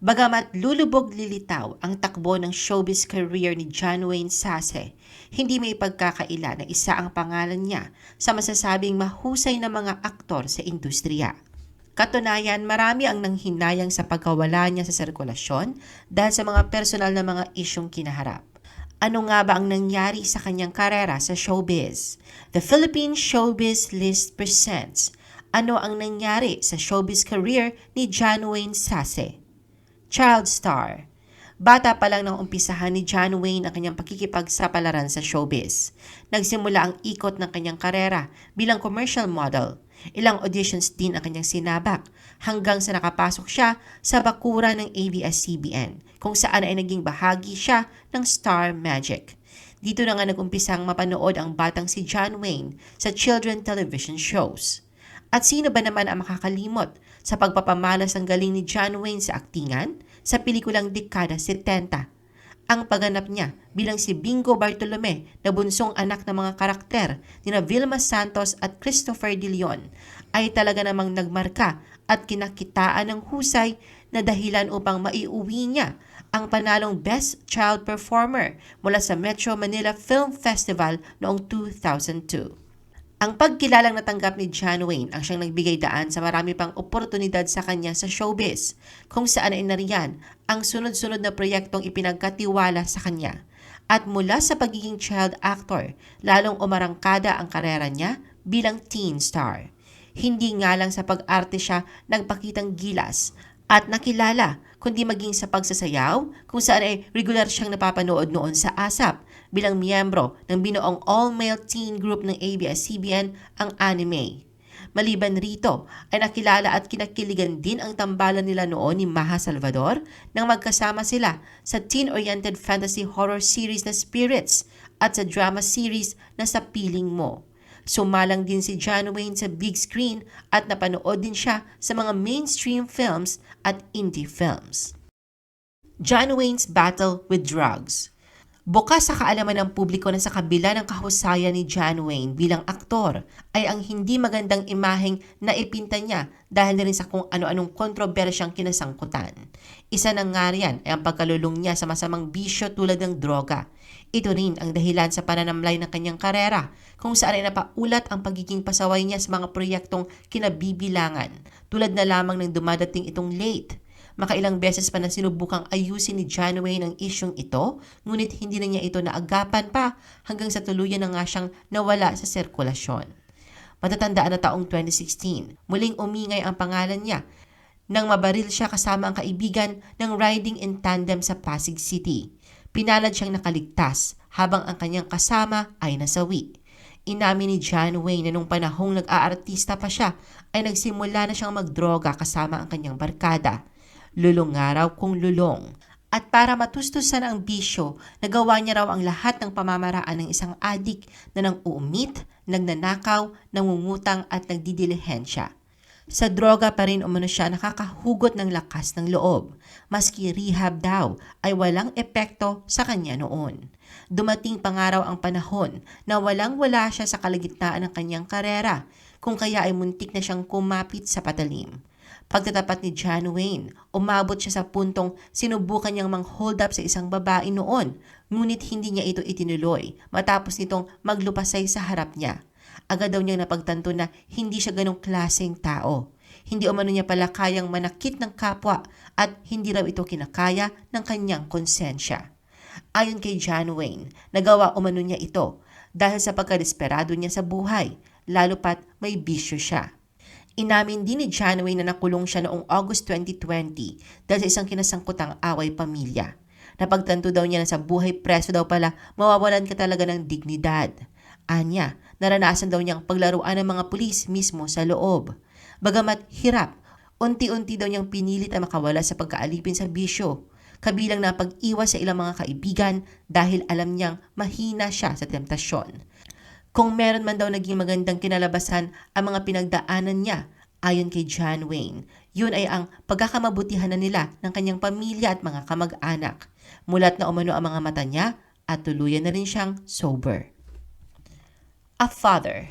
Bagamat lulubog lilitaw ang takbo ng showbiz career ni John Wayne Sase, hindi may pagkakaila na isa ang pangalan niya sa masasabing mahusay na mga aktor sa industriya. Katunayan, marami ang nanghinayang sa pagkawala niya sa sirkulasyon dahil sa mga personal na mga isyong kinaharap. Ano nga ba ang nangyari sa kanyang karera sa showbiz? The Philippine Showbiz List presents Ano ang nangyari sa showbiz career ni John Wayne Sase? Child star. Bata pa lang nang umpisahan ni John Wayne ang kanyang pakikipagsapalaran sa showbiz. Nagsimula ang ikot ng kanyang karera bilang commercial model. Ilang auditions din ang kanyang sinabak hanggang sa nakapasok siya sa bakura ng ABS-CBN kung saan ay naging bahagi siya ng Star Magic. Dito na nga nagumpisang mapanood ang batang si John Wayne sa children television shows. At sino ba naman ang makakalimot sa pagpapamalas ng galing ni John Wayne sa aktingan sa pelikulang dekada 70? Ang pagganap niya bilang si Bingo Bartolome na bunsong anak ng mga karakter ni Vilma Santos at Christopher De Leon ay talaga namang nagmarka at kinakitaan ng husay na dahilan upang maiuwi niya ang panalong Best Child Performer mula sa Metro Manila Film Festival noong 2002. Ang pagkilalang natanggap ni John Wayne ang siyang nagbigay daan sa marami pang oportunidad sa kanya sa showbiz, kung saan ay nariyan ang sunod-sunod na proyektong ipinagkatiwala sa kanya. At mula sa pagiging child actor, lalong umarangkada ang karera niya bilang teen star. Hindi nga lang sa pag-arte siya nagpakitang gilas at nakilala, kundi maging sa pagsasayaw kung saan ay regular siyang napapanood noon sa ASAP bilang miyembro ng binuong all-male teen group ng ABS-CBN ang anime. Maliban rito, ay nakilala at kinakiligan din ang tambalan nila noon ni Maha Salvador nang magkasama sila sa teen-oriented fantasy horror series na Spirits at sa drama series na Sa Piling Mo. Sumalang din si John Wayne sa big screen at napanood din siya sa mga mainstream films at indie films. John Wayne's Battle with Drugs Bukas sa kaalaman ng publiko na sa kabila ng kahusayan ni John Wayne bilang aktor ay ang hindi magandang imaheng na ipinta niya dahil na rin sa kung ano-anong kontrobersyang kinasangkutan. Isa ng nga riyan ay ang pagkalulong niya sa masamang bisyo tulad ng droga. Ito rin ang dahilan sa pananamlay ng kanyang karera kung saan ay napaulat ang pagiging pasaway niya sa mga proyektong kinabibilangan tulad na lamang ng dumadating itong late Makailang beses pa na sinubukang ayusin ni John Wayne ang isyong ito, ngunit hindi na niya ito naagapan pa hanggang sa tuluyan na nga siyang nawala sa sirkulasyon. Matatandaan na taong 2016, muling umingay ang pangalan niya nang mabaril siya kasama ang kaibigan ng riding in tandem sa Pasig City. Pinalad siyang nakaligtas habang ang kanyang kasama ay nasawi. Inamin ni John Wayne na nung panahong nag-aartista pa siya ay nagsimula na siyang magdroga kasama ang kanyang barkada lulong nga raw kung lulong. At para matustusan ang bisyo, nagawa niya raw ang lahat ng pamamaraan ng isang adik na nang uumit, nagnanakaw, nangungutang at nagdidilihensya. Sa droga pa rin umano siya nakakahugot ng lakas ng loob. Maski rehab daw ay walang epekto sa kanya noon. Dumating pangaraw ang panahon na walang-wala siya sa kalagitnaan ng kanyang karera, kung kaya ay muntik na siyang kumapit sa patalim. Pagtatapat ni John Wayne, umabot siya sa puntong sinubukan niyang mang-hold up sa isang babae noon, ngunit hindi niya ito itinuloy matapos nitong maglupasay sa harap niya. Agad daw niyang napagtanto na hindi siya ganong klaseng tao. Hindi umano niya pala kayang manakit ng kapwa at hindi raw ito kinakaya ng kanyang konsensya. Ayon kay John Wayne, nagawa umano niya ito dahil sa pagkadesperado niya sa buhay, lalo pat may bisyo siya. Inamin din ni John Wayne na nakulong siya noong August 2020 dahil sa isang kinasangkutang away pamilya. Napagtanto daw niya na sa buhay preso daw pala mawawalan ka talaga ng dignidad. Anya, naranasan daw niyang paglaruan ng mga pulis mismo sa loob. Bagamat hirap, unti-unti daw niyang pinilit na makawala sa pagkaalipin sa bisyo kabilang na pag-iwas sa ilang mga kaibigan dahil alam niyang mahina siya sa temptasyon. Kung meron man daw naging magandang kinalabasan ang mga pinagdaanan niya, ayon kay John Wayne, yun ay ang pagkakamabutihan na nila ng kanyang pamilya at mga kamag-anak. Mulat na umano ang mga mata niya at tuluyan na rin siyang sober. A father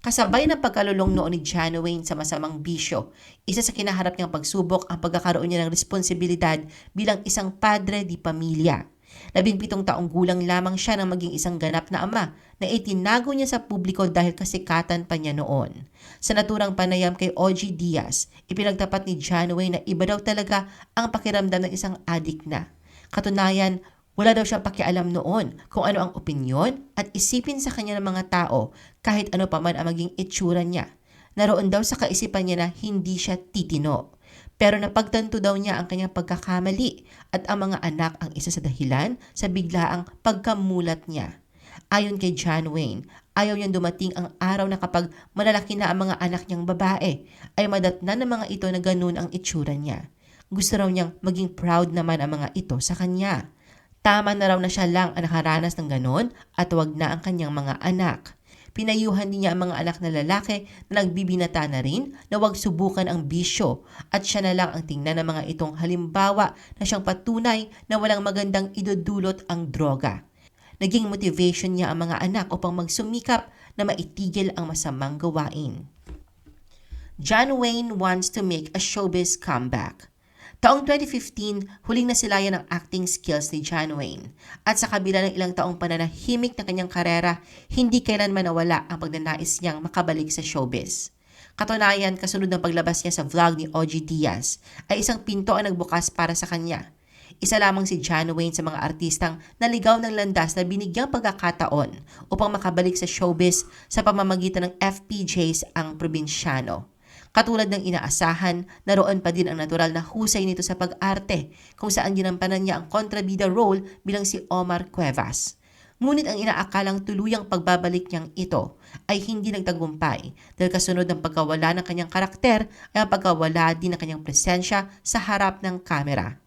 Kasabay ng pagkalulong noon ni John Wayne sa masamang bisyo, isa sa kinaharap niyang pagsubok ang pagkakaroon niya ng responsibilidad bilang isang padre di pamilya. Labing pitong taong gulang lamang siya nang maging isang ganap na ama na itinago niya sa publiko dahil kasikatan pa niya noon. Sa naturang panayam kay OG Diaz, ipinagtapat ni Wayne na iba daw talaga ang pakiramdam ng isang adik na. Katunayan, wala daw siyang pakialam noon kung ano ang opinyon at isipin sa kanya ng mga tao kahit ano pa man ang maging itsura niya. Naroon daw sa kaisipan niya na hindi siya titino. Pero napagtanto daw niya ang kanyang pagkakamali at ang mga anak ang isa sa dahilan sa biglaang pagkamulat niya. Ayon kay John Wayne, ayaw niyang dumating ang araw na kapag malalaki na ang mga anak niyang babae, ay madatnan ng mga ito na ganun ang itsura niya. Gusto raw niyang maging proud naman ang mga ito sa kanya. Tama na raw na siya lang ang nakaranas ng ganon at wag na ang kanyang mga anak. Pinayuhan din niya ang mga anak na lalaki na nagbibinata na rin na huwag subukan ang bisyo at siya na lang ang tingnan ng mga itong halimbawa na siyang patunay na walang magandang idudulot ang droga. Naging motivation niya ang mga anak upang magsumikap na maitigil ang masamang gawain. John Wayne wants to make a showbiz comeback. Taong 2015, huling nasilayan ang acting skills ni John Wayne. At sa kabila ng ilang taong pananahimik na kanyang karera, hindi kailanman nawala ang pagnanais niyang makabalik sa showbiz. Katunayan, kasunod ng paglabas niya sa vlog ni OG Diaz, ay isang pinto ang nagbukas para sa kanya. Isa lamang si John Wayne sa mga artistang naligaw ng landas na binigyang pagkakataon upang makabalik sa showbiz sa pamamagitan ng FPJs ang probinsyano. Katulad ng inaasahan, naroon pa din ang natural na husay nito sa pag-arte kung saan ginampanan niya ang kontrabida role bilang si Omar Cuevas. Ngunit ang inaakalang tuluyang pagbabalik niyang ito ay hindi nagtagumpay dahil kasunod ng pagkawala ng kanyang karakter ay ang pagkawala din ng kanyang presensya sa harap ng kamera.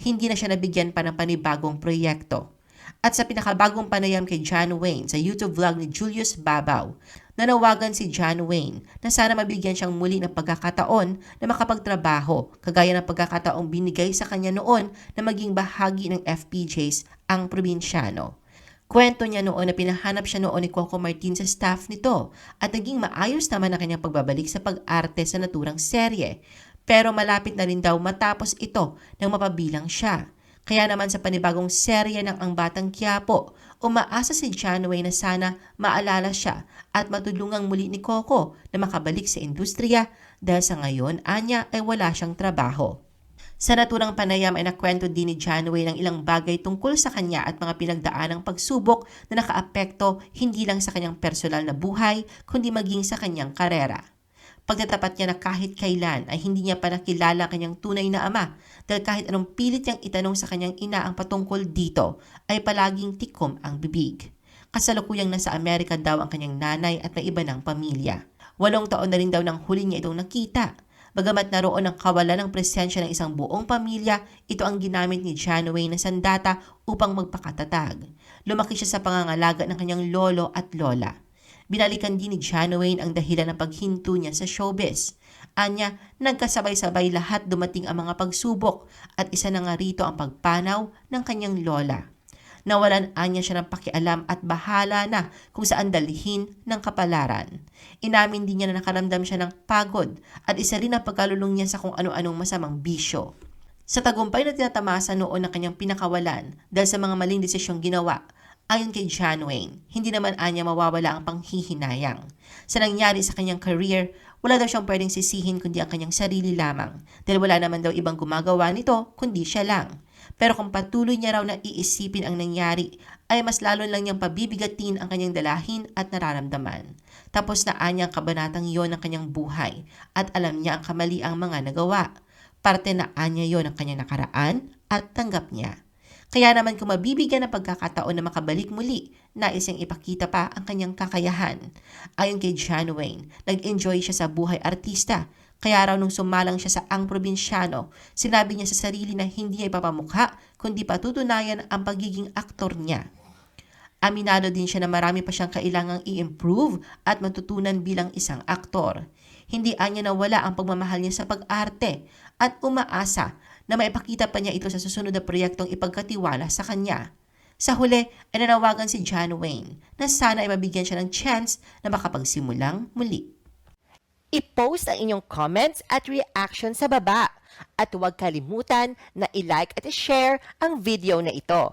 Hindi na siya nabigyan pa ng panibagong proyekto. At sa pinakabagong panayam kay John Wayne sa YouTube vlog ni Julius Babaw, nanawagan si John Wayne na sana mabigyan siyang muli ng pagkakataon na makapagtrabaho kagaya ng pagkakataong binigay sa kanya noon na maging bahagi ng FPJs ang probinsyano. Kwento niya noon na pinahanap siya noon ni Coco Martin sa staff nito at naging maayos naman ang kanyang pagbabalik sa pag-arte sa naturang serye. Pero malapit na rin daw matapos ito nang mapabilang siya. Kaya naman sa panibagong serye ng Ang Batang Quiapo, umaasa si John Wayne na sana maalala siya at matulungang muli ni Coco na makabalik sa industriya dahil sa ngayon anya ay wala siyang trabaho. Sa naturang panayam ay nakwento din ni John Wayne ng ilang bagay tungkol sa kanya at mga pinagdaanang pagsubok na nakaapekto hindi lang sa kanyang personal na buhay kundi maging sa kanyang karera. Pagtatapat niya na kahit kailan ay hindi niya pa nakilala kanyang tunay na ama dahil kahit anong pilit niyang itanong sa kanyang ina ang patungkol dito ay palaging tikom ang bibig. Kasalukuyang nasa Amerika daw ang kanyang nanay at may iba ng pamilya. Walong taon na rin daw nang huli niya itong nakita. Bagamat naroon ang kawalan ng presensya ng isang buong pamilya, ito ang ginamit ni Wayne na sandata upang magpakatatag. Lumaki siya sa pangangalaga ng kanyang lolo at lola. Binalikan din ni Wayne ang dahilan ng paghinto niya sa showbiz. Anya, nagkasabay-sabay lahat dumating ang mga pagsubok at isa na nga rito ang pagpanaw ng kanyang lola. Nawalan anya siya ng pakialam at bahala na kung saan dalhin ng kapalaran. Inamin din niya na nakaramdam siya ng pagod at isa rin ang pagkalulong niya sa kung ano-anong masamang bisyo. Sa tagumpay na tinatamasa noon ng kanyang pinakawalan dahil sa mga maling desisyong ginawa, Ayon kay John Wayne, hindi naman anya mawawala ang panghihinayang. Sa nangyari sa kanyang career, wala daw siyang pwedeng sisihin kundi ang kanyang sarili lamang dahil wala naman daw ibang gumagawa nito kundi siya lang. Pero kung patuloy niya raw na iisipin ang nangyari, ay mas lalo lang niyang pabibigatin ang kanyang dalahin at nararamdaman. Tapos na anya ang kabanatang yon ng kanyang buhay at alam niya ang kamali ang mga nagawa. Parte na anya yon ng kanyang nakaraan at tanggap niya. Kaya naman kung mabibigyan ng pagkakataon na makabalik muli, nais niyang ipakita pa ang kanyang kakayahan. Ayon kay John Wayne, nag-enjoy siya sa buhay artista. Kaya raw nung sumalang siya sa ang probinsyano, sinabi niya sa sarili na hindi niya ipapamukha kundi patutunayan ang pagiging aktor niya. Aminado din siya na marami pa siyang kailangang i-improve at matutunan bilang isang aktor. Hindi anya na wala ang pagmamahal niya sa pag-arte at umaasa na maipakita pa niya ito sa susunod na proyektong ipagkatiwala sa kanya. Sa huli ay nanawagan si John Wayne na sana ay mabigyan siya ng chance na makapagsimulang muli. I-post ang inyong comments at reaction sa baba. At huwag kalimutan na i-like at i-share ang video na ito.